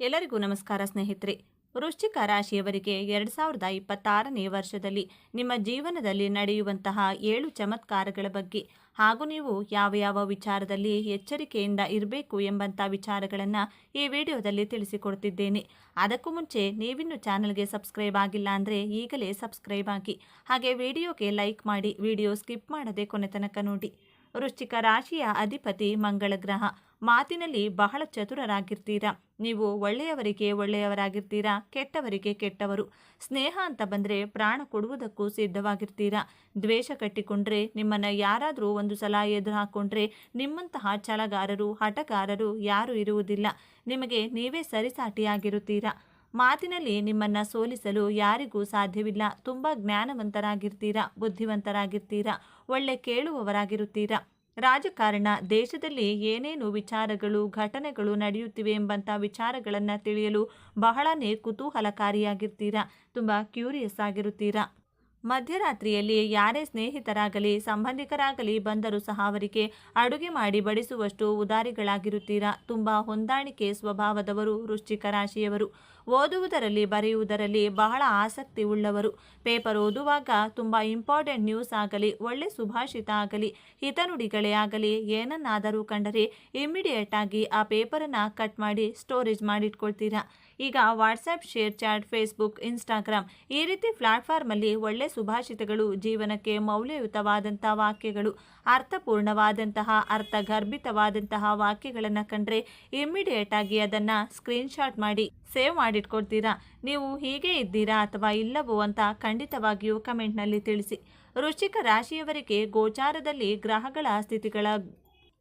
ಎಲ್ಲರಿಗೂ ನಮಸ್ಕಾರ ಸ್ನೇಹಿತರೆ. ವೃಶ್ಚಿಕ ರಾಶಿಯವರಿಗೆ ಎರಡು ಸಾವಿರದ ಇಪ್ಪತ್ತಾರನೇ ವರ್ಷದಲ್ಲಿ ನಿಮ್ಮ ಜೀವನದಲ್ಲಿ ನಡೆಯುವಂತಹ ಏಳು ಚಮತ್ಕಾರಗಳ ಬಗ್ಗೆ ಹಾಗೂ ನೀವು ಯಾವ ಯಾವ ವಿಚಾರದಲ್ಲಿ ಎಚ್ಚರಿಕೆಯಿಂದ ಇರಬೇಕು ಎಂಬಂಥ ವಿಚಾರಗಳನ್ನು ಈ ವಿಡಿಯೋದಲ್ಲಿ ತಿಳಿಸಿಕೊಡ್ತಿದ್ದೇನೆ. ಅದಕ್ಕೂ ಮುಂಚೆ ನೀವಿನ್ನು ಚಾನಲ್ಗೆ ಸಬ್ಸ್ಕ್ರೈಬ್ ಆಗಿಲ್ಲ ಅಂದರೆ ಈಗಲೇ ಸಬ್ಸ್ಕ್ರೈಬ್ ಆಗಿ ಹಾಗೆ ವಿಡಿಯೋಗೆ ಲೈಕ್ ಮಾಡಿ ವಿಡಿಯೋ ಸ್ಕಿಪ್ ಮಾಡದೆ ಕೊನೆ ತನಕ ನೋಡಿ. ವೃಶ್ಚಿಕ ರಾಶಿಯ ಅಧಿಪತಿ ಮಂಗಳ ಗ್ರಹ. ಮಾತಿನಲ್ಲಿ ಬಹಳ ಚತುರರಾಗಿರ್ತೀರಾ? ನೀವು ಒಳ್ಳೆಯವರಿಗೆ ಒಳ್ಳೆಯವರಾಗಿರ್ತೀರಾ? ಕೆಟ್ಟವರಿಗೆ ಕೆಟ್ಟವರು. ಸ್ನೇಹ ಅಂತ ಬಂದರೆ ಪ್ರಾಣ ಕೊಡುವುದಕ್ಕೂ ಸಿದ್ಧವಾಗಿರ್ತೀರಾ? ದ್ವೇಷ ಕಟ್ಟಿಕೊಂಡ್ರೆ, ನಿಮ್ಮನ್ನು ಯಾರಾದರೂ ಒಂದು ಸಲ ಎದುರು ಹಾಕ್ಕೊಂಡ್ರೆ ನಿಮ್ಮಂತಹ ಛಲಗಾರರು, ಹಠಗಾರರು ಯಾರೂ ಇರುವುದಿಲ್ಲ. ನಿಮಗೆ ನೀವೇ ಸರಿಸಾಟಿಯಾಗಿರುತ್ತೀರಾ? ಮಾತಿನಲ್ಲಿ ನಿಮ್ಮನ್ನು ಸೋಲಿಸಲು ಯಾರಿಗೂ ಸಾಧ್ಯವಿಲ್ಲ. ತುಂಬ ಜ್ಞಾನವಂತರಾಗಿರ್ತೀರಾ? ಬುದ್ಧಿವಂತರಾಗಿರ್ತೀರಾ? ಒಳ್ಳೆ ಕೇಳುವವರಾಗಿರುತ್ತೀರಾ? ರಾಜಕಾರಣ ದೇಶದಲ್ಲಿ ಏನೇನು ವಿಚಾರಗಳು ಘಟನೆಗಳು ನಡೆಯುತ್ತಿವೆ ಎಂಬಂಥ ವಿಚಾರಗಳನ್ನು ತಿಳಿಯಲು ಬಹಳನೇ ಕುತೂಹಲಕಾರಿಯಾಗಿರ್ತೀರಾ? ತುಂಬ ಕ್ಯೂರಿಯಸ್ ಆಗಿರುತ್ತೀರಾ? ಮಧ್ಯರಾತ್ರಿಯಲ್ಲಿ ಯಾರೇ ಸ್ನೇಹಿತರಾಗಲಿ, ಸಂಬಂಧಿಕರಾಗಲಿ ಬಂದರೂ ಸಹ ಅವರಿಗೆ ಅಡುಗೆ ಮಾಡಿ ಬಡಿಸುವಷ್ಟು ಉದಾರಿಗಳಾಗಿರುತ್ತೀರಾ? ತುಂಬ ಹೊಂದಾಣಿಕೆ ಸ್ವಭಾವದವರು ವೃಶ್ಚಿಕ ರಾಶಿಯವರು. ಓದುವುದರಲ್ಲಿ, ಬರೆಯುವುದರಲ್ಲಿ ಬಹಳ ಆಸಕ್ತಿ ಉಳ್ಳವರು ಪೇಪರ್ ಓದುವಾಗ ತುಂಬ ಇಂಪಾರ್ಟೆಂಟ್ ನ್ಯೂಸ್ ಆಗಲಿ, ಒಳ್ಳೆ ಸುಭಾಷಿತ ಆಗಲಿ, ಹಿತನುಡಿಗಳೇ ಆಗಲಿ, ಏನನ್ನಾದರೂ ಕಂಡರೆ ಇಮ್ಮಿಡಿಯೇಟ್ ಆಗಿ ಆ ಪೇಪರನ್ನು ಕಟ್ ಮಾಡಿ ಸ್ಟೋರೇಜ್ ಮಾಡಿಟ್ಕೊಳ್ತೀರಾ? ಈಗ WhatsApp share chat, Facebook, Instagram ಈ ರೀತಿ ಪ್ಲಾಟ್ಫಾರ್ಮಲ್ಲಿ ಒಳ್ಳೆ ಸುಭಾಷಿತಗಳು ಜೀವನಕ್ಕೆ ಮೌಲ್ಯಯುತವಾದಂಥ ವಾಕ್ಯಗಳು, ಅರ್ಥಪೂರ್ಣವಾದಂತಹ, ಅರ್ಥಗರ್ಭಿತವಾದಂತಹ ವಾಕ್ಯಗಳನ್ನು ಕಂಡ್ರೆ ಇಮ್ಮಿಡಿಯೇಟ್ ಆಗಿ ಅದನ್ನು ಸ್ಕ್ರೀನ್ಶಾಟ್ ಮಾಡಿ ಸೇವ್ ಮಾಡಿಟ್ಕೊಡ್ತೀರಾ? ನೀವು ಹೀಗೆ ಇದ್ದೀರಾ ಅಥವಾ ಇಲ್ಲವೋ ಅಂತ ಖಂಡಿತವಾಗಿಯೂ ಕಮೆಂಟ್ನಲ್ಲಿ ತಿಳಿಸಿ. ವೃಶ್ಚಿಕ ರಾಶಿಯವರಿಗೆ ಗೋಚಾರದಲ್ಲಿ ಗ್ರಹಗಳ ಸ್ಥಿತಿಗಳ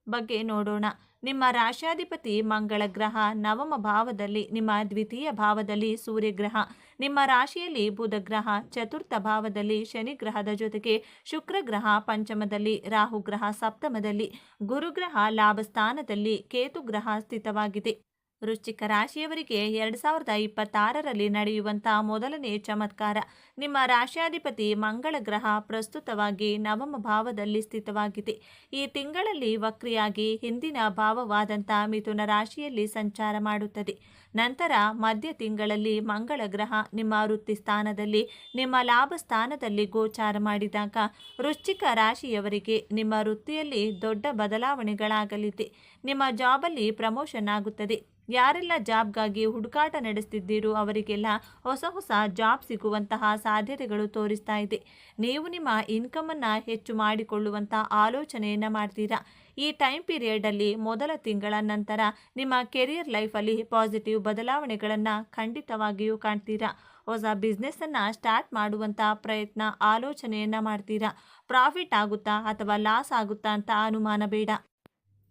ಬಗ್ಗೆ ನೋಡೋಣ. ನಿಮ್ಮ ರಾಶಾಧಿಪತಿ ಮಂಗಳ ಗ್ರಹ, ನವಮ ಭಾವದಲ್ಲಿ, ನಿಮ್ಮ ದ್ವಿತೀಯ ಭಾವದಲ್ಲಿ ಸೂರ್ಯಗ್ರಹ ನಿಮ್ಮ ರಾಶಿಯಲ್ಲಿ ಬುಧ ಗ್ರಹ, ಚತುರ್ಥ ಭಾವದಲ್ಲಿ ಶನಿ ಗ್ರಹದ ಜೊತೆಗೆ ಶುಕ್ರ ಗ್ರಹ, ಪಂಚಮದಲ್ಲಿ ರಾಹು ಗ್ರಹ, ಸಪ್ತಮದಲ್ಲಿ ಗುರುಗ್ರಹ ಲಾಭಸ್ಥಾನದಲ್ಲಿ ಕೇತು ಗ್ರಹ ಸ್ಥಿತವಾಗಿದೆ. ವೃಶ್ಚಿಕ ರಾಶಿಯವರಿಗೆ ಎರಡು ಸಾವಿರದ ಇಪ್ಪತ್ತಾರರಲ್ಲಿ ನಡೆಯುವಂಥ ಮೊದಲನೇ ಚಮತ್ಕಾರ ನಿಮ್ಮ ರಾಶ್ಯಾಧಿಪತಿ ಮಂಗಳ ಗ್ರಹ ಪ್ರಸ್ತುತವಾಗಿ ನವಮ ಭಾವದಲ್ಲಿ ಸ್ಥಿತವಾಗಿದೆ. ಈ ತಿಂಗಳಲ್ಲಿ ವಕ್ರಿಯಾಗಿ ಹಿಂದಿನ ಭಾವವಾದಂಥ ಮಿಥುನ ರಾಶಿಯಲ್ಲಿ ಸಂಚಾರ ಮಾಡುತ್ತದೆ. ನಂತರ ಮಧ್ಯ ತಿಂಗಳಲ್ಲಿ ಮಂಗಳ ಗ್ರಹ ನಿಮ್ಮ ವೃತ್ತಿ ಸ್ಥಾನದಲ್ಲಿ, ನಿಮ್ಮ ಲಾಭ ಸ್ಥಾನದಲ್ಲಿ ಗೋಚಾರ ಮಾಡಿದಾಗ ವೃಶ್ಚಿಕ ರಾಶಿಯವರಿಗೆ ನಿಮ್ಮ ವೃತ್ತಿಯಲ್ಲಿ ದೊಡ್ಡ ಬದಲಾವಣೆಗಳಾಗಲಿದೆ. ನಿಮ್ಮ ಜಾಬಲ್ಲಿ ಪ್ರಮೋಷನ್ ಆಗುತ್ತದೆ. ಯಾರೆಲ್ಲ ಜಾಬ್ಗಾಗಿ ಹುಡುಕಾಟ ನಡೆಸ್ತಿದ್ದೀರೋ ಅವರಿಗೆಲ್ಲ ಹೊಸ ಹೊಸ ಜಾಬ್ ಸಿಗುವಂತಹ ಸಾಧ್ಯತೆಗಳು ತೋರಿಸ್ತಾ ಇದೆ. ನೀವು ನಿಮ್ಮ ಇನ್ಕಮನ್ನು ಹೆಚ್ಚು ಮಾಡಿಕೊಳ್ಳುವಂಥ ಆಲೋಚನೆಯನ್ನು ಮಾಡ್ತೀರಾ? ಈ ಟೈಮ್ ಪೀರಿಯಡಲ್ಲಿ ಮೊದಲ ತಿಂಗಳ ನಂತರ ನಿಮ್ಮ ಕೆರಿಯರ್ ಲೈಫಲ್ಲಿ ಪಾಸಿಟಿವ್ ಬದಲಾವಣೆಗಳನ್ನು ಖಂಡಿತವಾಗಿಯೂ ಕಾಣ್ತೀರಾ? ಹೊಸ ಬಿಸ್ನೆಸ್ಸನ್ನು ಸ್ಟಾರ್ಟ್ ಮಾಡುವಂಥ ಪ್ರಯತ್ನ, ಆಲೋಚನೆಯನ್ನು ಮಾಡ್ತೀರಾ? ಪ್ರಾಫಿಟ್ ಆಗುತ್ತಾ ಅಥವಾ ಲಾಸ್ ಆಗುತ್ತಾ ಅಂತ ಅನುಮಾನ ಬೇಡ.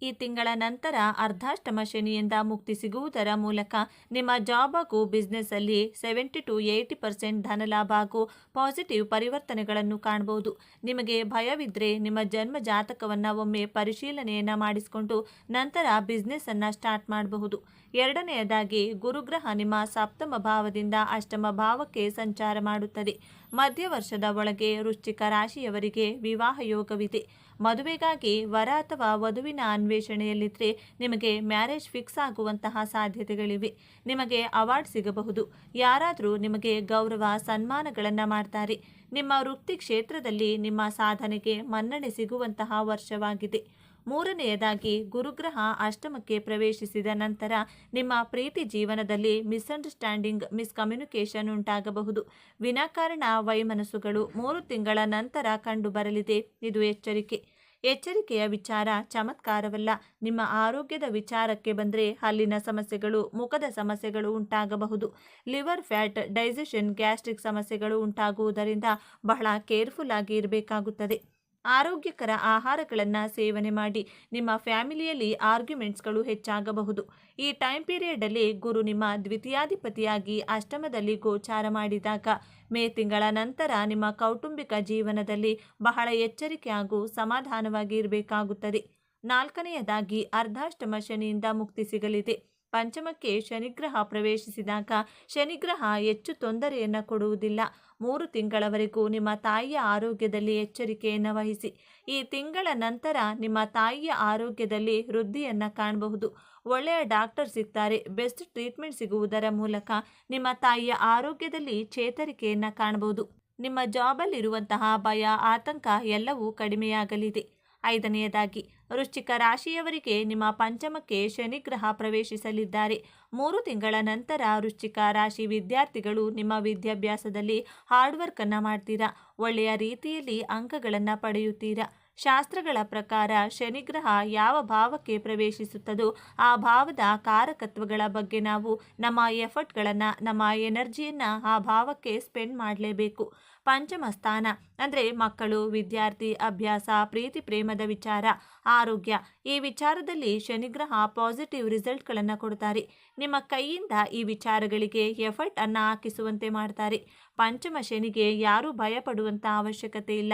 ಈ ತಿಂಗಳ ನಂತರ ಅರ್ಧಾಷ್ಟಮ ಶನಿಯಿಂದ ಮುಕ್ತಿ ಸಿಗುವುದರ ಮೂಲಕ ನಿಮ್ಮ ಜಾಬ್ ಹಾಗೂ ಬಿಸ್ನೆಸ್ಸಲ್ಲಿ ಸೆವೆಂಟಿ ಟು ಏಯ್ಟಿ ಪರ್ಸೆಂಟ್ ಧನಲಾಭ ಹಾಗೂ ಪಾಸಿಟಿವ್ ಪರಿವರ್ತನೆಗಳನ್ನು ಕಾಣಬಹುದು. ನಿಮಗೆ ಭಯವಿದ್ದರೆ ನಿಮ್ಮ ಜನ್ಮ ಜಾತಕವನ್ನು ಒಮ್ಮೆ ಪರಿಶೀಲನೆಯನ್ನು ಮಾಡಿಸಿಕೊಂಡು ನಂತರ ಬಿಸ್ನೆಸ್ಸನ್ನು ಸ್ಟಾರ್ಟ್ ಮಾಡಬಹುದು. ಎರಡನೆಯದಾಗಿ, ಗುರುಗ್ರಹ ನಿಮ್ಮ ಸಪ್ತಮ ಭಾವದಿಂದ ಅಷ್ಟಮ ಭಾವಕ್ಕೆ ಸಂಚಾರ ಮಾಡುತ್ತದೆ. ಮಧ್ಯ ವರ್ಷದ ಒಳಗೆ ವೃಶ್ಚಿಕ ರಾಶಿಯವರಿಗೆ ವಿವಾಹ ಯೋಗವಿದೆ. ಮದುವೆಗಾಗಿ ವರ ಅಥವಾ ವಧುವಿನ ಅನ್ವೇಷಣೆಯಲ್ಲಿದ್ದರೆ ನಿಮಗೆ ಮ್ಯಾರೇಜ್ ಫಿಕ್ಸ್ ಆಗುವಂತಹ ಸಾಧ್ಯತೆಗಳಿವೆ. ನಿಮಗೆ ಅವಾರ್ಡ್ ಸಿಗಬಹುದು. ಯಾರಾದರೂ ನಿಮಗೆ ಗೌರವ, ಸನ್ಮಾನಗಳನ್ನು ಮಾಡ್ತಾರೆ. ನಿಮ್ಮ ವೃತ್ತಿ ಕ್ಷೇತ್ರದಲ್ಲಿ ನಿಮ್ಮ ಸಾಧನೆಗೆ ಮನ್ನಣೆ ಸಿಗುವಂತಹ ವರ್ಷವಾಗಿದೆ. ಮೂರನೆಯದಾಗಿ, ಗುರುಗ್ರಹ ಅಷ್ಟಮಕ್ಕೆ ಪ್ರವೇಶಿಸಿದ ನಂತರ ನಿಮ್ಮ ಪ್ರೀತಿ ಜೀವನದಲ್ಲಿ ಮಿಸ್ಅಂಡರ್ಸ್ಟ್ಯಾಂಡಿಂಗ್, ಮಿಸ್ಕಮ್ಯುನಿಕೇಷನ್ ಉಂಟಾಗಬಹುದು. ವಿನಾಕಾರಣ ವೈಮನಸ್ಸುಗಳು ಮೂರು ತಿಂಗಳ ನಂತರ ಕಂಡುಬರಲಿದೆ. ಇದು ಎಚ್ಚರಿಕೆ. ಎಚ್ಚರಿಕೆಯ ವಿಚಾರ ಚಮತ್ಕಾರವಲ್ಲ. ನಿಮ್ಮ ಆರೋಗ್ಯದ ವಿಚಾರಕ್ಕೆ ಬಂದರೆ ಹಲ್ಲಿನ ಸಮಸ್ಯೆಗಳು, ಮುಖದ ಸಮಸ್ಯೆಗಳು ಉಂಟಾಗಬಹುದು. ಲಿವರ್ ಫ್ಯಾಟ್ ಡೈಜೆಷನ್, ಗ್ಯಾಸ್ಟ್ರಿಕ್ ಸಮಸ್ಯೆಗಳು ಉಂಟಾಗುವುದರಿಂದ ಬಹಳ ಕೇರ್ಫುಲ್ ಆಗಿ ಇರಬೇಕಾಗುತ್ತದೆ. ಆರೋಗ್ಯಕರ ಆಹಾರಗಳನ್ನು ಸೇವನೆ ಮಾಡಿ, ನಿಮ್ಮ ಫ್ಯಾಮಿಲಿಯಲ್ಲಿ ಆರ್ಗ್ಯುಮೆಂಟ್ಸ್ಗಳು ಹೆಚ್ಚಾಗಬಹುದು. ಈ ಟೈಮ್ ಪೀರಿಯಡಲ್ಲಿ ಗುರು ನಿಮ್ಮ ದ್ವಿತೀಯಾಧಿಪತಿಯಾಗಿ ಅಷ್ಟಮದಲ್ಲಿ ಗೋಚಾರ ಮಾಡಿದಾಗ ಮೇ ತಿಂಗಳ ನಂತರ ನಿಮ್ಮ ಕೌಟುಂಬಿಕ ಜೀವನದಲ್ಲಿ ಬಹಳ ಎಚ್ಚರಿಕೆ ಹಾಗೂ ಸಮಾಧಾನವಾಗಿ ಇರಬೇಕಾಗುತ್ತದೆ ನಾಲ್ಕನೆಯದಾಗಿ, ಅರ್ಧಾಷ್ಟಮ ಶನಿಯಿಂದ ಮುಕ್ತಿ ಸಿಗಲಿದೆ. ಪಂಚಮಕ್ಕೆ ಶನಿಗ್ರಹ ಪ್ರವೇಶಿಸಿದಾಗ ಶನಿಗ್ರಹ ಹೆಚ್ಚು ತೊಂದರೆಯನ್ನು ಕೊಡುವುದಿಲ್ಲ. ಮೂರು ತಿಂಗಳವರೆಗೂ ನಿಮ್ಮ ತಾಯಿಯ ಆರೋಗ್ಯದಲ್ಲಿ ಎಚ್ಚರಿಕೆಯನ್ನು ವಹಿಸಿ. ಈ ತಿಂಗಳ ನಂತರ ನಿಮ್ಮ ತಾಯಿಯ ಆರೋಗ್ಯದಲ್ಲಿ ವೃದ್ಧಿಯನ್ನು ಕಾಣಬಹುದು. ಒಳ್ಳೆಯ ಡಾಕ್ಟರ್ ಸಿಗ್ತಾರೆ, ಬೆಸ್ಟ್ ಟ್ರೀಟ್ಮೆಂಟ್ ಸಿಗುವುದರ ಮೂಲಕ ನಿಮ್ಮ ತಾಯಿಯ ಆರೋಗ್ಯದಲ್ಲಿ ಚೇತರಿಕೆಯನ್ನು ಕಾಣಬಹುದು. ನಿಮ್ಮ ಜಾಬಲ್ಲಿರುವಂತಹ ಭಯ, ಆತಂಕ ಎಲ್ಲವೂ ಕಡಿಮೆಯಾಗಲಿದೆ. ಐದನೆಯದಾಗಿ, ವೃಶ್ಚಿಕ ರಾಶಿಯವರಿಗೆ ನಿಮ್ಮ ಪಂಚಮಕ್ಕೆ ಶನಿಗ್ರಹ ಪ್ರವೇಶಿಸಲಿದ್ದಾರೆ. ಮೂರು ತಿಂಗಳ ನಂತರ ವೃಶ್ಚಿಕ ರಾಶಿ ವಿದ್ಯಾರ್ಥಿಗಳು ನಿಮ್ಮ ವಿದ್ಯಾಭ್ಯಾಸದಲ್ಲಿ ಹಾರ್ಡ್ ವರ್ಕನ್ನು ಮಾಡ್ತೀರಾ? ಒಳ್ಳೆಯ ರೀತಿಯಲ್ಲಿ ಅಂಕಗಳನ್ನು ಪಡೆಯುತ್ತೀರಾ? ಶಾಸ್ತ್ರಗಳ ಪ್ರಕಾರ ಶನಿಗ್ರಹ ಯಾವ ಭಾವಕ್ಕೆ ಪ್ರವೇಶಿಸುತ್ತದೋ ಆ ಭಾವದ ಕಾರಕತ್ವಗಳ ಬಗ್ಗೆ ನಾವು ನಮ್ಮ ಎಫರ್ಟ್ಗಳನ್ನು, ನಮ್ಮ ಎನರ್ಜಿಯನ್ನು ಆ ಭಾವಕ್ಕೆ ಸ್ಪೆಂಡ್ ಮಾಡಲೇಬೇಕು. ಪಂಚಮ ಸ್ಥಾನ ಅಂದರೆ ಮಕ್ಕಳು, ವಿದ್ಯಾರ್ಥಿ, ಅಭ್ಯಾಸ, ಪ್ರೀತಿ, ಪ್ರೇಮದ ವಿಚಾರ, ಆರೋಗ್ಯ. ಈ ವಿಚಾರದಲ್ಲಿ ಶನಿಗ್ರಹ ಪಾಸಿಟಿವ್ ರಿಸಲ್ಟ್ಗಳನ್ನು ಕೊಡ್ತಾರೆ. ನಿಮ್ಮ ಕೈಯಿಂದ ಈ ವಿಚಾರಗಳಿಗೆ ಎಫರ್ಟ್ ಅನ್ನು ಹಾಕಿಸುವಂತೆ ಮಾಡ್ತಾರೆ. ಪಂಚಮ ಶನಿಗೆ ಯಾರೂ ಭಯಪಡುವಂಥ ಅವಶ್ಯಕತೆ ಇಲ್ಲ.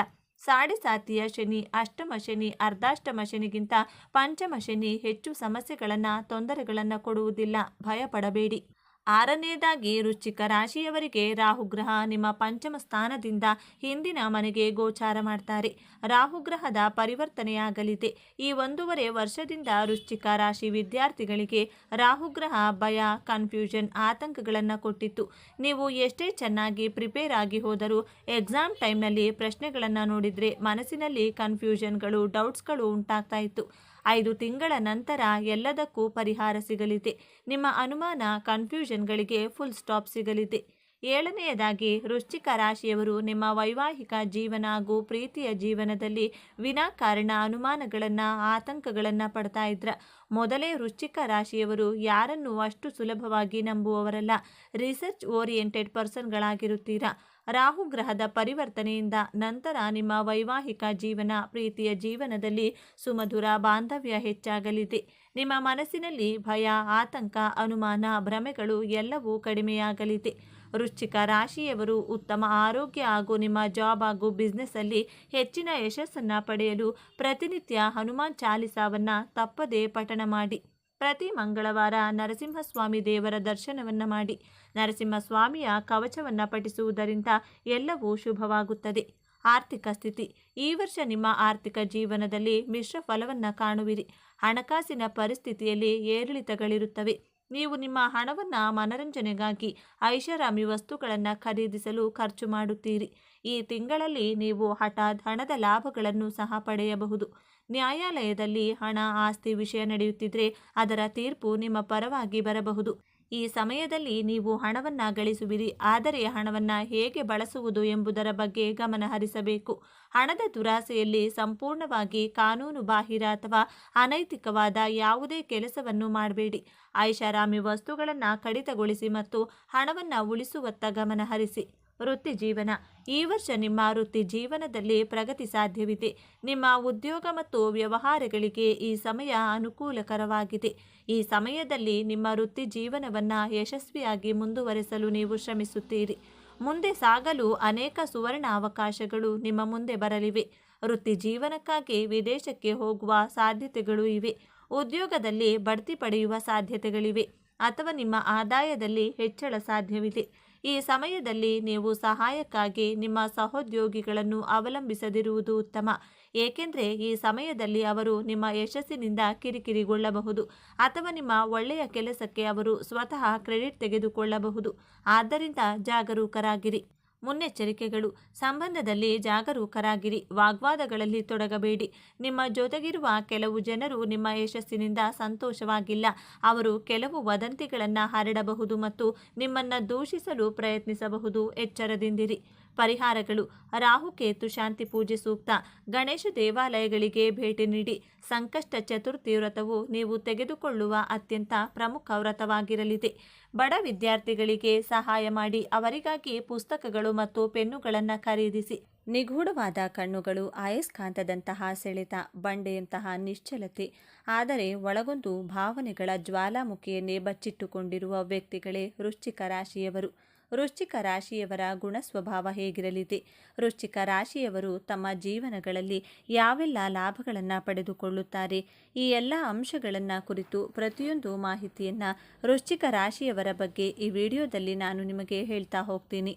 ಸಾತಿಯ ಶನಿ ಅಷ್ಟಮ ಶನಿ ಅರ್ಧಾಷ್ಟಮ ಶನಿಗಿಂತ ಪಂಚಮ ಶನಿ ಹೆಚ್ಚು ಸಮಸ್ಯೆಗಳನ್ನು ತೊಂದರೆಗಳನ್ನು ಕೊಡುವುದಿಲ್ಲ. ಭಯಪಡಬೇಡಿ. ಆರನೆಯದಾಗಿ ವೃಶ್ಚಿಕ ರಾಶಿಯವರಿಗೆ ರಾಹುಗ್ರಹ ನಿಮ್ಮ ಪಂಚಮ ಸ್ಥಾನದಿಂದ ಹಿಂದಿನ ಮನೆಗೆ ಗೋಚಾರ ಮಾಡ್ತಾರೆ. ರಾಹುಗ್ರಹದ ಪರಿವರ್ತನೆಯಾಗಲಿದೆ. ಈ ಒಂದೂವರೆ ವರ್ಷದಿಂದ ವೃಶ್ಚಿಕ ರಾಶಿ ವಿದ್ಯಾರ್ಥಿಗಳಿಗೆ ರಾಹುಗ್ರಹ ಭಯ ಕನ್ಫ್ಯೂಷನ್ ಆತಂಕಗಳನ್ನು ಕೊಟ್ಟಿತ್ತು. ನೀವು ಎಷ್ಟೇ ಚೆನ್ನಾಗಿ ಪ್ರಿಪೇರ್ ಆಗಿ ಹೋದರೂ ಎಕ್ಸಾಮ್ ಟೈಮ್ನಲ್ಲಿ ಪ್ರಶ್ನೆಗಳನ್ನು ನೋಡಿದರೆ ಮನಸ್ಸಿನಲ್ಲಿ ಕನ್ಫ್ಯೂಷನ್ಗಳು ಡೌಟ್ಸ್ಗಳು ಉಂಟಾಗ್ತಾ ಇತ್ತು. ಐದು ತಿಂಗಳ ನಂತರ ಎಲ್ಲದಕ್ಕೂ ಪರಿಹಾರ ಸಿಗಲಿದೆ. ನಿಮ್ಮ ಅನುಮಾನ ಕನ್ಫ್ಯೂಷನ್ಗಳಿಗೆ ಫುಲ್ ಸ್ಟಾಪ್ ಸಿಗಲಿದೆ. ಏಳನೆಯದಾಗಿ, ವೃಶ್ಚಿಕ ರಾಶಿಯವರು ನಿಮ್ಮ ವೈವಾಹಿಕ ಜೀವನ ಹಾಗೂ ಪ್ರೀತಿಯ ಜೀವನದಲ್ಲಿ ವಿನಾಕಾರಣ ಅನುಮಾನಗಳನ್ನು, ಆತಂಕಗಳನ್ನು ಪಡ್ತಾ ಇದ್ರ. ಮೊದಲೇ ವೃಶ್ಚಿಕ ರಾಶಿಯವರು ಯಾರನ್ನು ಅಷ್ಟು ಸುಲಭವಾಗಿ ನಂಬುವವರಲ್ಲ. ರಿಸರ್ಚ್ ಓರಿಯೆಂಟೆಡ್ ಪರ್ಸನ್ಗಳಾಗಿರುತ್ತೀರಾ? ರಾಹು ಗ್ರಹದ ಪರಿವರ್ತನೆಯಿಂದ ನಂತರ ನಿಮ್ಮ ವೈವಾಹಿಕ ಜೀವನ, ಪ್ರೀತಿಯ ಜೀವನದಲ್ಲಿ ಸುಮಧುರ ಬಾಂಧವ್ಯ ಹೆಚ್ಚಾಗಲಿದೆ. ನಿಮ್ಮ ಮನಸ್ಸಿನಲ್ಲಿ ಭಯ, ಆತಂಕ, ಅನುಮಾನ, ಭ್ರಮೆಗಳು ಎಲ್ಲವೂ ಕಡಿಮೆಯಾಗಲಿದೆ. ವೃಶ್ಚಿಕ ರಾಶಿಯವರು ಉತ್ತಮ ಆರೋಗ್ಯ ಹಾಗೂ ನಿಮ್ಮ ಜಾಬ್ ಹಾಗೂ ಬಿಸ್ನೆಸ್ಸಲ್ಲಿ ಹೆಚ್ಚಿನ ಯಶಸ್ಸನ್ನು ಪಡೆಯಲು ಪ್ರತಿನಿತ್ಯ ಹನುಮಾನ್ ಚಾಲಿಸಾವನ್ನು ತಪ್ಪದೇ ಪಠಣ ಮಾಡಿ. ಪ್ರತಿ ಮಂಗಳವಾರ ನರಸಿಂಹಸ್ವಾಮಿ ದೇವರ ದರ್ಶನವನ್ನು ಮಾಡಿ. ನರಸಿಂಹಸ್ವಾಮಿಯ ಕವಚವನ್ನು ಪಠಿಸುವುದರಿಂದ ಎಲ್ಲವೂ ಶುಭವಾಗುತ್ತದೆ. ಆರ್ಥಿಕ ಸ್ಥಿತಿ. ಈ ವರ್ಷ ನಿಮ್ಮ ಆರ್ಥಿಕ ಜೀವನದಲ್ಲಿ ಮಿಶ್ರ ಫಲವನ್ನು ಕಾಣುವಿರಿ. ಹಣಕಾಸಿನ ಪರಿಸ್ಥಿತಿಯಲ್ಲಿ ಏರಿಳಿತಗಳಿರುತ್ತವೆ. ನೀವು ನಿಮ್ಮ ಹಣವನ್ನು ಮನರಂಜನೆಗಾಗಿ ಐಷಾರಾಮಿ ವಸ್ತುಗಳನ್ನು ಖರೀದಿಸಲು ಖರ್ಚು ಮಾಡುತ್ತೀರಿ. ಈ ತಿಂಗಳಲ್ಲಿ ನೀವು ಹಠಾತ್ ಹಣದ ಲಾಭಗಳನ್ನು ಸಹ ಪಡೆಯಬಹುದು. ನ್ಯಾಯಾಲಯದಲ್ಲಿ ಹಣ ಆಸ್ತಿ ವಿಷಯ ನಡೆಯುತ್ತಿದ್ರೆ ಅದರ ತೀರ್ಪು ನಿಮ್ಮ ಪರವಾಗಿ ಬರಬಹುದು. ಈ ಸಮಯದಲ್ಲಿ ನೀವು ಹಣವನ್ನು ಗಳಿಸುವಿರಿ, ಆದರೆ ಹಣವನ್ನು ಹೇಗೆ ಬಳಸುವುದು ಎಂಬುದರ ಬಗ್ಗೆ ಗಮನಹರಿಸಬೇಕು ಹಣದ ದುರಾಸೆಯಲ್ಲಿ ಸಂಪೂರ್ಣವಾಗಿ ಕಾನೂನು ಬಾಹಿರ ಅಥವಾ ಅನೈತಿಕವಾದ ಯಾವುದೇ ಕೆಲಸವನ್ನು ಮಾಡಬೇಡಿ. ಐಷಾರಾಮಿ ವಸ್ತುಗಳನ್ನು ಕಡಿತಗೊಳಿಸಿ ಮತ್ತು ಹಣವನ್ನು ಉಳಿಸುವತ್ತ ಗಮನ ಹರಿಸಿ. ವೃತ್ತಿ ಜೀವನ. ಈ ವರ್ಷ ನಿಮ್ಮ ವೃತ್ತಿ ಜೀವನದಲ್ಲಿ ಪ್ರಗತಿ ಸಾಧ್ಯವಿದೆ. ನಿಮ್ಮ ಉದ್ಯೋಗ ಮತ್ತು ವ್ಯವಹಾರಗಳಿಗೆ ಈ ಸಮಯ ಅನುಕೂಲಕರವಾಗಿದೆ. ಈ ಸಮಯದಲ್ಲಿ ನಿಮ್ಮ ವೃತ್ತಿ ಜೀವನವನ್ನು ಯಶಸ್ವಿಯಾಗಿ ಮುಂದುವರೆಸಲು ನೀವು ಶ್ರಮಿಸುತ್ತೀರಿ. ಮುಂದೆ ಸಾಗಲು ಅನೇಕ ಸುವರ್ಣ ಅವಕಾಶಗಳು ನಿಮ್ಮ ಮುಂದೆ ಬರಲಿವೆ. ವೃತ್ತಿ ಜೀವನಕ್ಕಾಗಿ ವಿದೇಶಕ್ಕೆ ಹೋಗುವ ಸಾಧ್ಯತೆಗಳು ಇವೆ. ಉದ್ಯೋಗದಲ್ಲಿ ಬಡ್ತಿ ಪಡೆಯುವ ಸಾಧ್ಯತೆಗಳಿವೆ. ಅಥವಾ ನಿಮ್ಮ ಆದಾಯದಲ್ಲಿ ಹೆಚ್ಚಳ ಸಾಧ್ಯವಿದೆ. ಈ ಸಮಯದಲ್ಲಿ ನೀವು ಸಹಾಯಕ್ಕಾಗಿ ನಿಮ್ಮ ಸಹೋದ್ಯೋಗಿಗಳನ್ನು ಅವಲಂಬಿಸದಿರುವುದು ಉತ್ತಮ. ಏಕೆಂದರೆ ಈ ಸಮಯದಲ್ಲಿ ಅವರು ನಿಮ್ಮ ಯಶಸ್ಸಿನಿಂದ ಕಿರಿಕಿರಿಗೊಳ್ಳಬಹುದು ಅಥವಾ ನಿಮ್ಮ ಒಳ್ಳೆಯ ಕೆಲಸಕ್ಕೆ ಅವರು ಸ್ವತಃ ಕ್ರೆಡಿಟ್ ತೆಗೆದುಕೊಳ್ಳಬಹುದು. ಆದ್ದರಿಂದ ಜಾಗರೂಕರಾಗಿರಿ. ಮುನ್ನೆಚ್ಚರಿಕೆಗಳು. ಸಂಬಂಧದಲ್ಲಿ ಜಾಗರೂಕರಾಗಿರಿ. ವಾಗ್ವಾದಗಳಲ್ಲಿ ತೊಡಗಬೇಡಿ. ನಿಮ್ಮ ಜೊತೆಗಿರುವ ಕೆಲವು ಜನರು ನಿಮ್ಮ ಯಶಸ್ಸಿನಿಂದ ಸಂತೋಷವಾಗಿಲ್ಲ. ಅವರು ಕೆಲವು ವದಂತಿಗಳನ್ನು ಹರಡಬಹುದು ಮತ್ತು ನಿಮ್ಮನ್ನು ದೂಷಿಸಲು ಪ್ರಯತ್ನಿಸಬಹುದು. ಎಚ್ಚರದಿಂದಿರಿ. ಪರಿಹಾರಗಳು. ರಾಹುಕೇತು ಶಾಂತಿ ಪೂಜೆ ಸೂಕ್ತ. ಗಣೇಶ ದೇವಾಲಯಗಳಿಗೆ ಭೇಟಿ ನೀಡಿ. ಸಂಕಷ್ಟ ಚತುರ್ಥಿ ವ್ರತವು ನೀವು ತೆಗೆದುಕೊಳ್ಳುವ ಅತ್ಯಂತ ಪ್ರಮುಖ ವ್ರತವಾಗಿರಲಿದೆ. ಬಡ ವಿದ್ಯಾರ್ಥಿಗಳಿಗೆ ಸಹಾಯ ಮಾಡಿ ಅವರಿಗಾಗಿ ಪುಸ್ತಕಗಳು ಮತ್ತು ಪೆನ್ನುಗಳನ್ನು ಖರೀದಿಸಿ. ನಿಗೂಢವಾದ ಕಣ್ಣುಗಳು ಆಯಸ್ಕಾಂತದಂತಹ ಸೆಳೆತ, ಬಂಡೆಯಂತಹ ನಿಶ್ಚಲತೆ, ಆದರೆ ಒಳಗೊಂದು ಭಾವನೆಗಳ ಜ್ವಾಲಾಮುಖಿಯನ್ನೇ ಬಚ್ಚಿಟ್ಟುಕೊಂಡಿರುವ ವ್ಯಕ್ತಿಗಳೇ ವೃಶ್ಚಿಕ ರಾಶಿಯವರು. ವೃಶ್ಚಿಕ ರಾಶಿಯವರ ಗುಣ ಸ್ವಭಾವ ಹೇಗಿರಲಿದೆ? ವೃಶ್ಚಿಕ ರಾಶಿಯವರು ತಮ್ಮ ಜೀವನಗಳಲ್ಲಿ ಯಾವೆಲ್ಲ ಲಾಭಗಳನ್ನು ಪಡೆದುಕೊಳ್ಳುತ್ತಾರೆ? ಈ ಎಲ್ಲ ಅಂಶಗಳನ್ನು ಕುರಿತು ಪ್ರತಿಯೊಂದು ಮಾಹಿತಿಯನ್ನು ವೃಶ್ಚಿಕ ರಾಶಿಯವರ ಬಗ್ಗೆ ಈ ವಿಡಿಯೋದಲ್ಲಿ ನಾನು ನಿಮಗೆ ಹೇಳ್ತಾ ಹೋಗ್ತೀನಿ.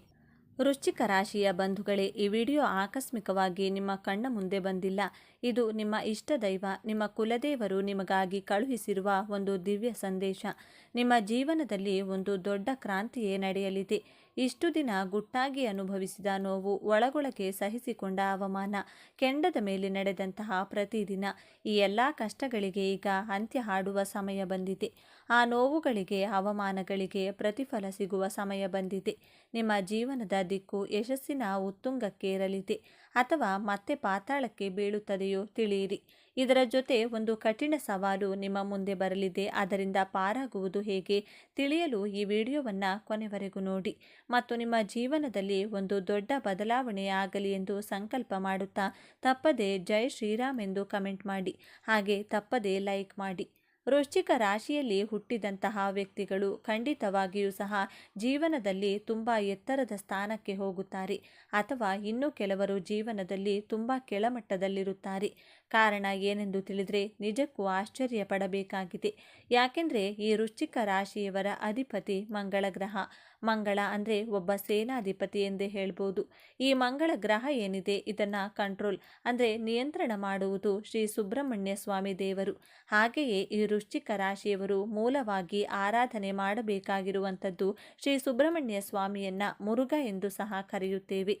ವೃಶ್ಚಿಕ ರಾಶಿಯ ಬಂಧುಗಳೇ, ಈ ವಿಡಿಯೋ ಆಕಸ್ಮಿಕವಾಗಿ ನಿಮ್ಮ ಕಣ್ಣ ಮುಂದೆ ಬಂದಿಲ್ಲ. ಇದು ನಿಮ್ಮ ಇಷ್ಟ ದೈವ ನಿಮ್ಮ ಕುಲದೇವರು ನಿಮಗಾಗಿ ಕಳುಹಿಸಿರುವ ಒಂದು ದಿವ್ಯ ಸಂದೇಶ. ನಿಮ್ಮ ಜೀವನದಲ್ಲಿ ಒಂದು ದೊಡ್ಡ ಕ್ರಾಂತಿಯೇ ನಡೆಯಲಿದೆ. ಇಷ್ಟು ದಿನ ಗುಟ್ಟಾಗಿ ಅನುಭವಿಸಿದ ನೋವು ಒಳಗೊಳಗೆ ಸಹಿಸಿಕೊಂಡ ಅವಮಾನ, ಕೆಂಡದ ಮೇಲೆ ನಡೆದಂತಹ ಪ್ರತಿದಿನ, ಈ ಎಲ್ಲ ಕಷ್ಟಗಳಿಗೆ ಈಗ ಅಂತ್ಯ ಹಾಡುವ ಸಮಯ ಬಂದಿದೆ. ಆ ನೋವುಗಳಿಗೆ, ಅವಮಾನಗಳಿಗೆ ಪ್ರತಿಫಲ ಸಿಗುವ ಸಮಯ ಬಂದಿದೆ. ನಿಮ್ಮ ಜೀವನದ ದಿಕ್ಕು ಯಶಸ್ಸಿನ ಉತ್ತುಂಗಕ್ಕೇರಲಿದೆ ಅಥವಾ ಮತ್ತೆ ಪಾತಾಳಕ್ಕೆ ಬೀಳುತ್ತದೆಯೋ ತಿಳಿಯಿರಿ. ಇದರ ಜೊತೆ ಒಂದು ಕಠಿಣ ಸವಾಲು ನಿಮ್ಮ ಮುಂದೆ ಬರಲಿದೆ. ಅದರಿಂದ ಪಾರಾಗುವುದು ಹೇಗೆ ತಿಳಿಯಲು ಈ ವಿಡಿಯೋವನ್ನು ಕೊನೆವರೆಗೂ ನೋಡಿ. ಮತ್ತು ನಿಮ್ಮ ಜೀವನದಲ್ಲಿ ಒಂದು ದೊಡ್ಡ ಬದಲಾವಣೆ ಆಗಲಿ ಎಂದು ಸಂಕಲ್ಪ ಮಾಡುತ್ತಾ ತಪ್ಪದೆ ಜೈ ಶ್ರೀರಾಮ್ ಎಂದು ಕಮೆಂಟ್ ಮಾಡಿ. ಹಾಗೆ ತಪ್ಪದೆ ಲೈಕ್ ಮಾಡಿ. ವೃಶ್ಚಿಕ ರಾಶಿಯಲ್ಲಿ ಹುಟ್ಟಿದಂತಹ ವ್ಯಕ್ತಿಗಳು ಖಂಡಿತವಾಗಿಯೂ ಸಹ ಜೀವನದಲ್ಲಿ ತುಂಬ ಎತ್ತರದ ಸ್ಥಾನಕ್ಕೆ ಹೋಗುತ್ತಾರೆ ಅಥವಾ ಇನ್ನು ಕೆಲವರು ಜೀವನದಲ್ಲಿ ತುಂಬ ಕೆಳಮಟ್ಟದಲ್ಲಿರುತ್ತಾರೆ. ಕಾರಣ ಏನೆಂದು ತಿಳಿದರೆ ನಿಜಕ್ಕೂ ಆಶ್ಚರ್ಯ ಪಡಬೇಕಾಗಿದೆ ಯಾಕೆಂದರೆ ಈ ವೃಶ್ಚಿಕ ರಾಶಿಯವರ ಅಧಿಪತಿ ಮಂಗಳ ಗ್ರಹ ಮಂಗಳ ಅಂದರೆ ಒಬ್ಬ ಸೇನಾಧಿಪತಿ ಎಂದೇ ಹೇಳ್ಬೋದು. ಈ ಮಂಗಳ ಗ್ರಹ ಏನಿದೆ ಇದನ್ನು ಕಂಟ್ರೋಲ್ ಅಂದರೆ ನಿಯಂತ್ರಣ ಮಾಡುವುದು ಶ್ರೀ ಸುಬ್ರಹ್ಮಣ್ಯ ಸ್ವಾಮಿ ದೇವರು. ಹಾಗೆಯೇ ಈ ವೃಶ್ಚಿಕ ರಾಶಿಯವರು ಮೂಲವಾಗಿ ಆರಾಧನೆ ಮಾಡಬೇಕಾಗಿರುವಂಥದ್ದು ಶ್ರೀ ಸುಬ್ರಹ್ಮಣ್ಯ ಸ್ವಾಮಿಯನ್ನ ಮುರುಘ ಎಂದು ಸಹ ಕರೆಯುತ್ತೇವೆ.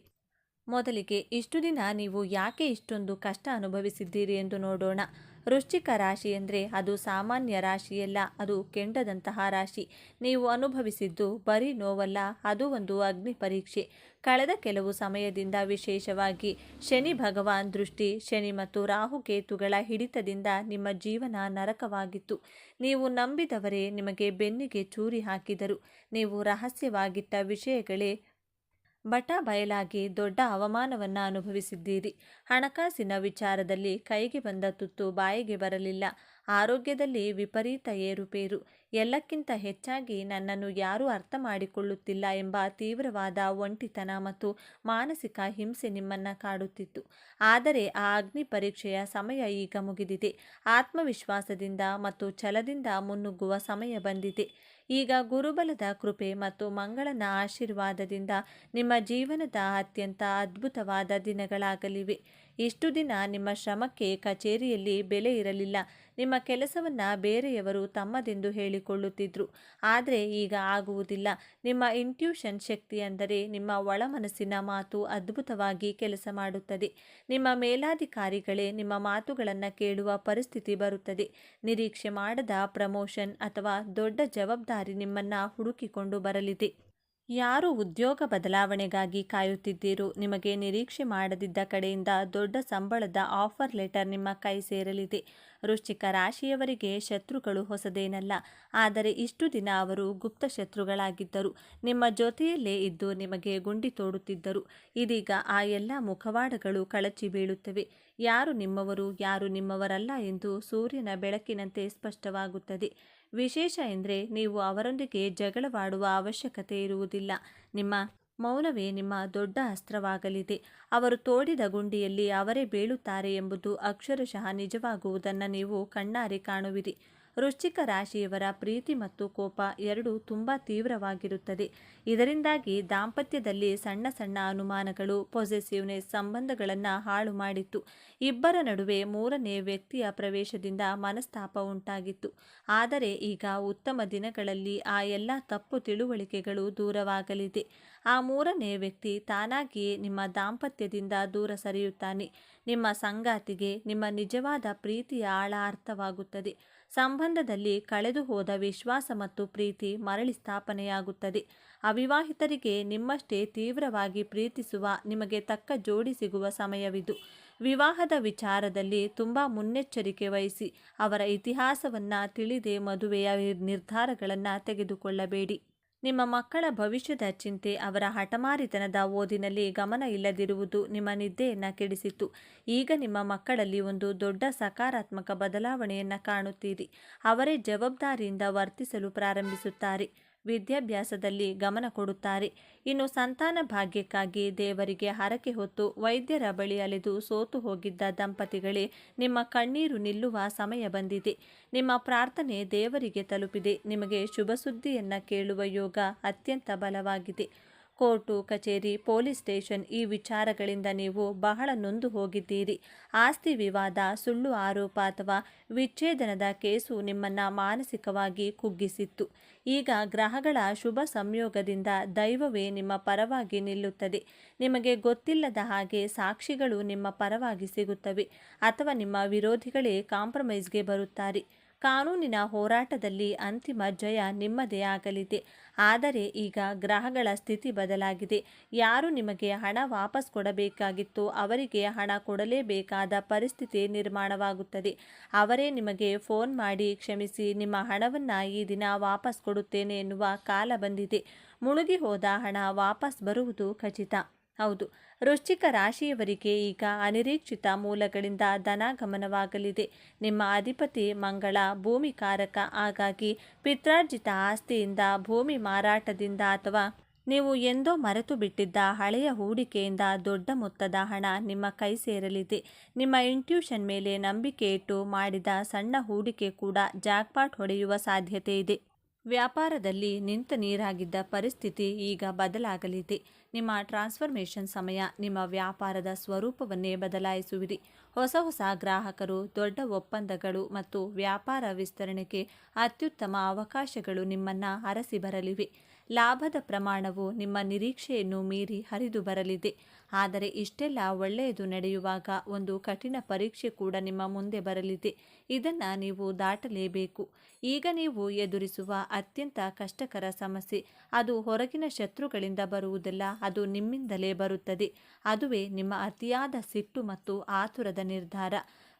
ಮೊದಲಿಗೆ ಇಷ್ಟು ದಿನ ನೀವು ಯಾಕೆ ಇಷ್ಟೊಂದು ಕಷ್ಟ ಅನುಭವಿಸಿದ್ದೀರಿ ಎಂದು ನೋಡೋಣ. ವೃಶ್ಚಿಕ ರಾಶಿ ಅಂದರೆ ಅದು ಸಾಮಾನ್ಯ ರಾಶಿಯಲ್ಲ, ಅದು ಕೆಂಡದಂತಹ ರಾಶಿ. ನೀವು ಅನುಭವಿಸಿದ್ದು ಬರೀ ನೋವಲ್ಲ, ಅದು ಒಂದು ಅಗ್ನಿ ಪರೀಕ್ಷೆ. ಕಳೆದ ಕೆಲವು ಸಮಯದಿಂದ ವಿಶೇಷವಾಗಿ ಶನಿ ಭಗವಾನ್ ದೃಷ್ಟಿ, ಶನಿ ಮತ್ತು ರಾಹುಕೇತುಗಳ ಹಿಡಿತದಿಂದ ನಿಮ್ಮ ಜೀವನ ನರಕವಾಗಿತ್ತು. ನೀವು ನಂಬಿದವರೇ ನಿಮಗೆ ಬೆನ್ನಿಗೆ ಚೂರಿ ಹಾಕಿದರು. ನೀವು ರಹಸ್ಯವಾಗಿಟ್ಟ ವಿಷಯಗಳೇ ಬಟ ಬಯಲಾಗಿ ದೊಡ್ಡ ಅವಮಾನವನ್ನು ಅನುಭವಿಸಿದ್ದೀರಿ. ಹಣಕಾಸಿನ ವಿಚಾರದಲ್ಲಿ ಕೈಗೆ ಬಂದ ತುತ್ತು ಬಾಯಿಗೆ ಬರಲಿಲ್ಲ. ಆರೋಗ್ಯದಲ್ಲಿ ವಿಪರೀತ ಏರುಪೇರು. ಎಲ್ಲಕ್ಕಿಂತ ಹೆಚ್ಚಾಗಿ ನನ್ನನ್ನು ಯಾರೂ ಅರ್ಥ ಮಾಡಿಕೊಳ್ಳುತ್ತಿಲ್ಲ ಎಂಬ ತೀವ್ರವಾದ ಒಂಟಿತನ ಮತ್ತು ಮಾನಸಿಕ ಹಿಂಸೆ ನಿಮ್ಮನ್ನು ಕಾಡುತ್ತಿತ್ತು. ಆದರೆ ಆ ಅಗ್ನಿ ಪರೀಕ್ಷೆಯ ಸಮಯ ಈಗ ಮುಗಿದಿದೆ. ಆತ್ಮವಿಶ್ವಾಸದಿಂದ ಮತ್ತು ಛಲದಿಂದ ಮುನ್ನುಗ್ಗುವ ಸಮಯ ಬಂದಿದೆ. ಈಗ ಗುರುಬಲದ ಕೃಪೆ ಮತ್ತು ಮಂಗಳನ ಆಶೀರ್ವಾದದಿಂದ ನಿಮ್ಮ ಜೀವನದ ಅತ್ಯಂತ ಅದ್ಭುತವಾದ ದಿನಗಳಾಗಲಿವೆ. ಇಷ್ಟು ದಿನ ನಿಮ್ಮ ಶ್ರಮಕ್ಕೆ ಕಚೇರಿಯಲ್ಲಿ ಬೆಲೆ ಇರಲಿಲ್ಲ. ನಿಮ್ಮ ಕೆಲಸವನ್ನು ಬೇರೆಯವರು ತಮ್ಮದೆಂದು ಹೇಳಿಕೊಳ್ಳುತ್ತಿದ್ದರು ಆದರೆ ಈಗ ಆಗುವುದಿಲ್ಲ. ನಿಮ್ಮ ಇಂಟ್ಯೂಷನ್ ಶಕ್ತಿ ಅಂದರೆ ನಿಮ್ಮ ಒಳಮನಸ್ಸಿನ ಮಾತು ಅದ್ಭುತವಾಗಿ ಕೆಲಸ ಮಾಡುತ್ತದೆ. ನಿಮ್ಮ ಮೇಲಾಧಿಕಾರಿಗಳೇ ನಿಮ್ಮ ಮಾತುಗಳನ್ನು ಕೇಳುವ ಪರಿಸ್ಥಿತಿ ಬರುತ್ತದೆ. ನಿರೀಕ್ಷೆ ಮಾಡದ ಪ್ರಮೋಷನ್ ಅಥವಾ ದೊಡ್ಡ ಜವಾಬ್ದಾರಿ ನಿಮ್ಮನ್ನು ಹುಡುಕಿಕೊಂಡು ಬರಲಿದೆ. ಯಾರು ಉದ್ಯೋಗ ಬದಲಾವಣೆಗಾಗಿ ಕಾಯುತ್ತಿದ್ದೀರೋ ನಿಮಗೆ ನಿರೀಕ್ಷೆ ಮಾಡದಿದ್ದ ಕಡೆಯಿಂದ ದೊಡ್ಡ ಸಂಬಳದ ಆಫರ್ ಲೆಟರ್ ನಿಮ್ಮ ಕೈ ಸೇರಲಿದೆ. ವೃಶ್ಚಿಕ ರಾಶಿಯವರಿಗೆ ಶತ್ರುಗಳು ಹೊಸದೇನಲ್ಲ, ಆದರೆ ಇಷ್ಟು ದಿನ ಅವರು ಗುಪ್ತ ಶತ್ರುಗಳಾಗಿದ್ದರು. ನಿಮ್ಮ ಜೊತೆಯಲ್ಲೇ ಇದ್ದು ನಿಮಗೆ ಗುಂಡಿ ತೋಡುತ್ತಿದ್ದರು. ಇದೀಗ ಆ ಎಲ್ಲ ಮುಖವಾಡಗಳು ಕಳಚಿ ಬೀಳುತ್ತವೆ. ಯಾರು ನಿಮ್ಮವರು, ಯಾರು ನಿಮ್ಮವರಲ್ಲ ಎಂದು ಸೂರ್ಯನ ಬೆಳಕಿನಂತೆ ಸ್ಪಷ್ಟವಾಗುತ್ತದೆ. ವಿಶೇಷ ಎಂದರೆ ನೀವು ಅವರೊಂದಿಗೆ ಜಗಳವಾಡುವ ಅವಶ್ಯಕತೆ ಇರುವುದಿಲ್ಲ. ನಿಮ್ಮ ಮೌನವೇ ನಿಮ್ಮ ದೊಡ್ಡ ಅಸ್ತ್ರವಾಗಲಿದೆ. ಅವರು ತೋಡಿದ ಗುಂಡಿಯಲ್ಲಿ ಅವರೇ ಬೀಳುತ್ತಾರೆ ಎಂಬುದು ಅಕ್ಷರಶಃ ನಿಜವಾಗುವುದನ್ನು ನೀವು ಕಣ್ಣಾರೆ ಕಾಣುವಿರಿ. ವೃಶ್ಚಿಕ ರಾಶಿಯವರ ಪ್ರೀತಿ ಮತ್ತು ಕೋಪ ಎರಡೂ ತುಂಬ ತೀವ್ರವಾಗಿರುತ್ತದೆ. ಇದರಿಂದಾಗಿ ದಾಂಪತ್ಯದಲ್ಲಿ ಸಣ್ಣ ಸಣ್ಣ ಅನುಮಾನಗಳು ಪೊಸೆಸಿವ್ನೆಸ್ ಸಂಬಂಧಗಳನ್ನು ಹಾಳು ಮಾಡಿತ್ತು. ಇಬ್ಬರ ನಡುವೆ ಮೂರನೇ ವ್ಯಕ್ತಿಯ ಪ್ರವೇಶದಿಂದ ಮನಸ್ತಾಪ ಉಂಟಾಗಿತ್ತು. ಆದರೆ ಈಗ ಉತ್ತಮ ದಿನಗಳಲ್ಲಿ ಆ ಎಲ್ಲ ತಪ್ಪು ತಿಳುವಳಿಕೆಗಳು ದೂರವಾಗಲಿದೆ. ಆ ಮೂರನೇ ವ್ಯಕ್ತಿ ತಾನಾಗಿಯೇ ನಿಮ್ಮ ದಾಂಪತ್ಯದಿಂದ ದೂರ ಸರಿಯುತ್ತಾನೆ. ನಿಮ್ಮ ಸಂಗಾತಿಗೆ ನಿಮ್ಮ ನಿಜವಾದ ಪ್ರೀತಿಯ ಆಳ ಅರ್ಥವಾಗುತ್ತದೆ ಸಂಬಂಧದಲ್ಲಿ ಕಳೆದು ಹೋದ ವಿಶ್ವಾಸ ಮತ್ತು ಪ್ರೀತಿ ಮರಳಿ ಸ್ಥಾಪನೆಯಾಗುತ್ತದೆ. ಅವಿವಾಹಿತರಿಗೆ ನಿಮ್ಮಷ್ಟೇ ತೀವ್ರವಾಗಿ ಪ್ರೀತಿಸುವ, ನಿಮಗೆ ತಕ್ಕ ಜೋಡಿ ಸಿಗುವ ಸಮಯವಿದು. ವಿವಾಹದ ವಿಚಾರದಲ್ಲಿ ತುಂಬ ಮುನ್ನೆಚ್ಚರಿಕೆ ವಹಿಸಿ, ಅವರ ಇತಿಹಾಸವನ್ನು ತಿಳಿದೇ ಮದುವೆಯ ನಿರ್ಧಾರಗಳನ್ನು ತೆಗೆದುಕೊಳ್ಳಬೇಡಿ. ನಿಮ್ಮ ಮಕ್ಕಳ ಭವಿಷ್ಯದ ಚಿಂತೆ ಅವರ ಹಠಮಾರಿತನದ ಓದಿನಲ್ಲಿ ಗಮನ ಇಲ್ಲದಿರುವುದು ನಿಮ್ಮ ನಿದ್ದೆಯನ್ನು ಕೆಡಿಸಿತು ಈಗ ನಿಮ್ಮ ಮಕ್ಕಳಲ್ಲಿ ಒಂದು ದೊಡ್ಡ ಸಕಾರಾತ್ಮಕ ಬದಲಾವಣೆಯನ್ನು ಕಾಣುತ್ತೀರಿ. ಅವರೇ ಜವಾಬ್ದಾರಿಯಿಂದ ವರ್ತಿಸಲು ಪ್ರಾರಂಭಿಸುತ್ತಾರೆ. ವಿದ್ಯಾಭ್ಯಾಸದಲ್ಲಿ ಗಮನ ಕೊಡುತ್ತಾರೆ. ಇನ್ನು ಸಂತಾನ ಭಾಗ್ಯಕ್ಕಾಗಿ ದೇವರಿಗೆ ಹರಕೆ ಹೊತ್ತು ವೈದ್ಯರ ಬಳಿ ಅಲೆದು ಸೋತು ಹೋಗಿದ್ದ ದಂಪತಿಗಳೇ, ನಿಮ್ಮ ಕಣ್ಣೀರು ನಿಲ್ಲುವ ಸಮಯ ಬಂದಿದೆ. ನಿಮ್ಮ ಪ್ರಾರ್ಥನೆ ದೇವರಿಗೆ ತಲುಪಿದೆ. ನಿಮಗೆ ಶುಭ ಸುದ್ದಿಯನ್ನು ಕೇಳುವ ಯೋಗ ಅತ್ಯಂತ ಬಲವಾಗಿದೆ. ಕೋರ್ಟು, ಕಚೇರಿ, ಪೊಲೀಸ್ ಸ್ಟೇಷನ್ ಈ ವಿಚಾರಗಳಿಂದ ನೀವು ಬಹಳ ನೊಂದು ಹೋಗಿದ್ದೀರಿ. ಆಸ್ತಿ ವಿವಾದ, ಸುಳ್ಳು ಆರೋಪ ಅಥವಾ ವಿಚ್ಛೇದನದ ಕೇಸು ನಿಮ್ಮನ್ನು ಮಾನಸಿಕವಾಗಿ ಕುಗ್ಗಿಸಿತ್ತು. ಈಗ ಗ್ರಹಗಳ ಶುಭ ಸಂಯೋಗದಿಂದ ದೈವವೇ ನಿಮ್ಮ ಪರವಾಗಿ ನಿಲ್ಲುತ್ತದೆ. ನಿಮಗೆ ಗೊತ್ತಿಲ್ಲದ ಹಾಗೆ ಸಾಕ್ಷಿಗಳು ನಿಮ್ಮ ಪರವಾಗಿ ಸಿಗುತ್ತವೆ ಅಥವಾ ನಿಮ್ಮ ವಿರೋಧಿಗಳೇ ಕಾಂಪ್ರಮೈಸ್ಗೆ ಬರುತ್ತಾರೆ. ಕಾನೂನಿನ ಹೋರಾಟದಲ್ಲಿ ಅಂತಿಮ ಜಯ ನಿಮ್ಮದೇ ಆಗಲಿದೆ. ಆದರೆ ಈಗ ಗ್ರಹಗಳ ಸ್ಥಿತಿ ಬದಲಾಗಿದೆ. ಯಾರು ನಿಮಗೆ ಹಣ ವಾಪಸ್ ಕೊಡಬೇಕಾಗಿತ್ತು ಅವರಿಗೆ ಹಣ ಕೊಡಲೇಬೇಕಾದ ಪರಿಸ್ಥಿತಿ ನಿರ್ಮಾಣವಾಗುತ್ತದೆ. ಅವರೇ ನಿಮಗೆ ಫೋನ್ ಮಾಡಿ ಕ್ಷಮಿಸಿ, ನಿಮ್ಮ ಹಣವನ್ನು ಈ ದಿನ ವಾಪಸ್ ಕೊಡುತ್ತೇನೆ ಎನ್ನುವ ಕಾಲ ಬಂದಿದೆ. ಮುಳುಗಿ ಹೋದ ಹಣ ವಾಪಸ್ ಬರುವುದು ಖಚಿತ. ಹೌದು ವೃಶ್ಚಿಕ ರಾಶಿಯವರಿಗೆ ಈಗ ಅನಿರೀಕ್ಷಿತ ಮೂಲಗಳಿಂದ ಧನ ಗಮನವಾಗಲಿದೆ ನಿಮ್ಮ ಅಧಿಪತಿ ಮಂಗಳ ಭೂಮಿ ಕಾರಕ. ಹಾಗಾಗಿ ಪಿತ್ರಾರ್ಜಿತ ಆಸ್ತಿಯಿಂದ, ಭೂಮಿ ಮಾರಾಟದಿಂದ ಅಥವಾ ನೀವು ಎಂದೋ ಮರೆತು ಬಿಟ್ಟಿದ್ದ ಹಳೆಯ ಹೂಡಿಕೆಯಿಂದ ದೊಡ್ಡ ಮೊತ್ತದ ಹಣ ನಿಮ್ಮ ಕೈ ಸೇರಲಿದೆ. ನಿಮ್ಮ ಇಂಟ್ಯೂಷನ್ ಮೇಲೆ ನಂಬಿಕೆ ಇಟ್ಟು ಮಾಡಿದ ಸಣ್ಣ ಹೂಡಿಕೆ ಕೂಡ ಜಾಕ್ಪಾಟ್ ಹೊಡೆಯುವ ಸಾಧ್ಯತೆ ಇದೆ. ವ್ಯಾಪಾರದಲ್ಲಿ ನಿಂತ ನೀರಾಗಿದ್ದ ಪರಿಸ್ಥಿತಿ ಈಗ ಬದಲಾಗಲಿದೆ. ನಿಮ್ಮ ಟ್ರಾನ್ಸ್ಫರ್ಮೇಷನ್ ಸಮಯ ನಿಮ್ಮ ವ್ಯಾಪಾರದ ಸ್ವರೂಪವನ್ನೇ ಬದಲಾಯಿಸುವಿರಿ. ಹೊಸ ಹೊಸ ಗ್ರಾಹಕರು, ದೊಡ್ಡ ಒಪ್ಪಂದಗಳು ಮತ್ತು ವ್ಯಾಪಾರ ವಿಸ್ತರಣೆಗೆ ಅತ್ಯುತ್ತಮ ಅವಕಾಶಗಳು ನಿಮ್ಮನ್ನು ಅರಸಿ ಬರಲಿವೆ. ಲಾಭದ ಪ್ರಮಾಣವು ನಿಮ್ಮ ನಿರೀಕ್ಷೆಯನ್ನು ಮೀರಿ ಹರಿದು ಬರಲಿದೆ. ಆದರೆ ಇಷ್ಟೆಲ್ಲ ಒಳ್ಳೆಯದು ನಡೆಯುವಾಗ ಒಂದು ಕಠಿಣ ಪರೀಕ್ಷೆ ಕೂಡ ನಿಮ್ಮ ಮುಂದೆ ಬರಲಿದೆ. ಇದನ್ನು ನೀವು ದಾಟಲೇಬೇಕು. ಈಗ ನೀವು ಎದುರಿಸುವ ಅತ್ಯಂತ ಕಷ್ಟಕರ ಸಮಸ್ಯೆ, ಅದು ಹೊರಗಿನ ಶತ್ರುಗಳಿಂದ ಬರುವುದಿಲ್ಲ, ಅದು ನಿಮ್ಮಿಂದಲೇ ಬರುತ್ತದೆ. ಅದುವೇ ನಿಮ್ಮ ಅತಿಯಾದ ಸಿಟ್ಟು ಮತ್ತು ಆತುರದ ನಿರ್ಧಾರ.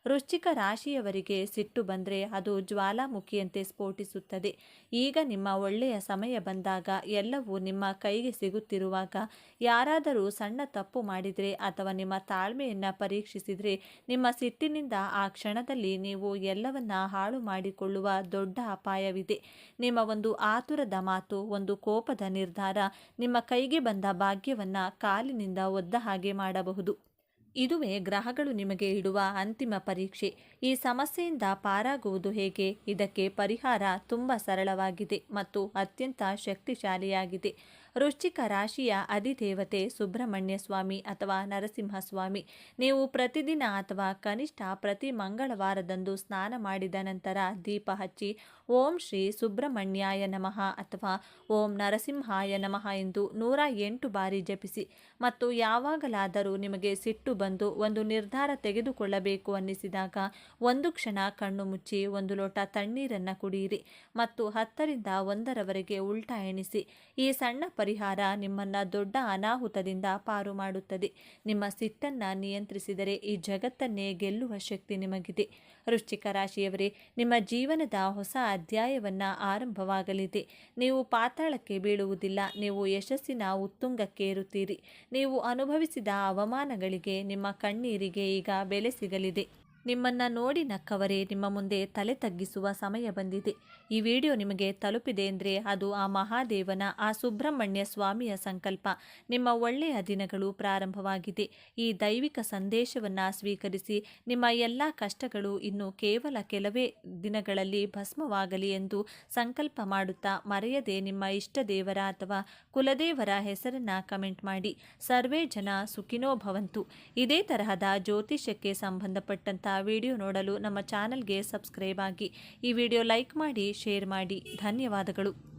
ವೃಶ್ಚಿಕ ರಾಶಿಯವರಿಗೆ ಸಿಟ್ಟು ಬಂದರೆ ಅದು ಜ್ವಾಲಾಮುಖಿಯಂತೆ ಸ್ಫೋಟಿಸುತ್ತದೆ. ಈಗ ನಿಮ್ಮ ಒಳ್ಳೆಯ ಸಮಯ ಬಂದಾಗ ಎಲ್ಲವೂ ನಿಮ್ಮ ಕೈಗೆ ಸಿಗುತ್ತಿರುವಾಗ ಯಾರಾದರೂ ಸಣ್ಣ ತಪ್ಪು ಮಾಡಿದರೆ ಅಥವಾ ನಿಮ್ಮ ತಾಳ್ಮೆಯನ್ನು ಪರೀಕ್ಷಿಸಿದರೆ ನಿಮ್ಮ ಸಿಟ್ಟಿನಿಂದ ಆ ಕ್ಷಣದಲ್ಲಿ ನೀವು ಎಲ್ಲವನ್ನ ಹಾಳು ಮಾಡಿಕೊಳ್ಳುವ ದೊಡ್ಡ ಅಪಾಯವಿದೆ. ನಿಮ್ಮ ಒಂದು ಆತುರದ ಮಾತು, ಒಂದು ಕೋಪದ ನಿರ್ಧಾರ ನಿಮ್ಮ ಕೈಗೆ ಬಂದ ಭಾಗ್ಯವನ್ನು ಕಾಲಿನಿಂದ ಒದ್ದ ಹಾಗೆ ಮಾಡಬಹುದು. ಇದುವೇ ಗ್ರಹಗಳು ನಿಮಗೆ ಇಡುವ ಅಂತಿಮ ಪರೀಕ್ಷೆ. ಈ ಸಮಸ್ಯೆಯಿಂದ ಪಾರಾಗುವುದು ಹೇಗೆ? ಇದಕ್ಕೆ ಪರಿಹಾರ ತುಂಬ ಸರಳವಾಗಿದೆ ಮತ್ತು ಅತ್ಯಂತ ಶಕ್ತಿಶಾಲಿಯಾಗಿದೆ. ವೃಶ್ಚಿಕ ರಾಶಿಯ ಅಧಿದೇವತೆ ಸುಬ್ರಹ್ಮಣ್ಯ ಸ್ವಾಮಿ ಅಥವಾ ನರಸಿಂಹಸ್ವಾಮಿ, ನೀವು ಪ್ರತಿದಿನ ಅಥವಾ ಕನಿಷ್ಠ ಪ್ರತಿ ಮಂಗಳವಾರದಂದು ಸ್ನಾನ ಮಾಡಿದ ನಂತರ ದೀಪ ಹಚ್ಚಿ ಓಂ ಶ್ರೀ ಸುಬ್ರಹ್ಮಣ್ಯಾಯ ನಮಃ ಅಥವಾ ಓಂ ನರಸಿಂಹಾಯ ನಮಃ ಎಂದು ನೂರ ಎಂಟು ಬಾರಿ ಜಪಿಸಿ ಮತ್ತು ಯಾವಾಗಲಾದರೂ ನಿಮಗೆ ಸಿಟ್ಟು ಬಂದು ಒಂದು ನಿರ್ಧಾರ ತೆಗೆದುಕೊಳ್ಳಬೇಕು ಅನ್ನಿಸಿದಾಗ ಒಂದು ಕ್ಷಣ ಕಣ್ಣು ಮುಚ್ಚಿ ಒಂದು ಲೋಟ ತಣ್ಣೀರನ್ನು ಕುಡಿಯಿರಿ ಮತ್ತು ಹತ್ತರಿಂದ ಒಂದರವರೆಗೆ ಉಲ್ಟಾ ಎಣಿಸಿ ಈ ಸಣ್ಣ ಪರಿಹಾರ ನಿಮ್ಮನ್ನು ದೊಡ್ಡ ಅನಾಹುತದಿಂದ ಪಾರು ಮಾಡುತ್ತದೆ. ನಿಮ್ಮ ಸಿಟ್ಟನ್ನು ನಿಯಂತ್ರಿಸಿದರೆ ಈ ಜಗತ್ತನ್ನೇ ಗೆಲ್ಲುವ ಶಕ್ತಿ ನಿಮಗಿದೆ. ವೃಶ್ಚಿಕ ರಾಶಿಯವರೇ, ನಿಮ್ಮ ಜೀವನದ ಹೊಸ ಅಧ್ಯಾಯವನ್ನು ಆರಂಭವಾಗಲಿದೆ. ನೀವು ಪಾತಾಳಕ್ಕೆ ಬೀಳುವುದಿಲ್ಲ, ನೀವು ಯಶಸ್ಸಿನ ಉತ್ತುಂಗಕ್ಕೆ ಏರುತ್ತೀರಿ ನೀವು ಅನುಭವಿಸಿದ ಅವಮಾನಗಳಿಗೆ ನಿಮ್ಮ ಕಣ್ಣೀರಿಗೆ ಈಗ ಬೆಲೆ ಸಿಗಲಿದೆ. ನಿಮ್ಮನ್ನು ನೋಡಿ ನಕ್ಕವರೇ, ನಿಮ್ಮ ಮುಂದೆ ತಲೆ ತಗ್ಗಿಸುವ ಸಮಯ ಬಂದಿದೆ. ಈ ವಿಡಿಯೋ ನಿಮಗೆ ತಲುಪಿದೆ ಅಂದರೆ ಅದು ಆ ಮಹಾದೇವನ, ಆ ಸುಬ್ರಹ್ಮಣ್ಯ ಸ್ವಾಮಿಯ ಸಂಕಲ್ಪ. ನಿಮ್ಮ ಒಳ್ಳೆಯ ದಿನಗಳು ಪ್ರಾರಂಭವಾಗಿದೆ. ಈ ದೈವಿಕ ಸಂದೇಶವನ್ನು ಸ್ವೀಕರಿಸಿ ನಿಮ್ಮ ಎಲ್ಲ ಕಷ್ಟಗಳು ಇನ್ನು ಕೇವಲ ಕೆಲವೇ ದಿನಗಳಲ್ಲಿ ಭಸ್ಮವಾಗಲಿ ಎಂದು ಸಂಕಲ್ಪ ಮಾಡುತ್ತಾ ಮರೆಯದೆ ನಿಮ್ಮ ಇಷ್ಟ ದೇವರ ಅಥವಾ ಕುಲದೇವರ ಹೆಸರನ್ನು ಕಮೆಂಟ್ ಮಾಡಿ. ಸರ್ವೇ ಜನ ಸುಖಿನೋ ಭವಂತು. ಇದೇ ತರಹದ ಜ್ಯೋತಿಷ್ಯಕ್ಕೆ ಸಂಬಂಧಪಟ್ಟಂಥ ವಿಡಿಯೋ ನೋಡಲು ನಮ್ಮ ಚಾನಲ್ಗೆ ಸಬ್ಸ್ಕ್ರೈಬ್ ಆಗಿ ಈ ವಿಡಿಯೋ ಲೈಕ್ ಮಾಡಿ ಶೇರ್ ಮಾಡಿ. ಧನ್ಯವಾದಗಳು.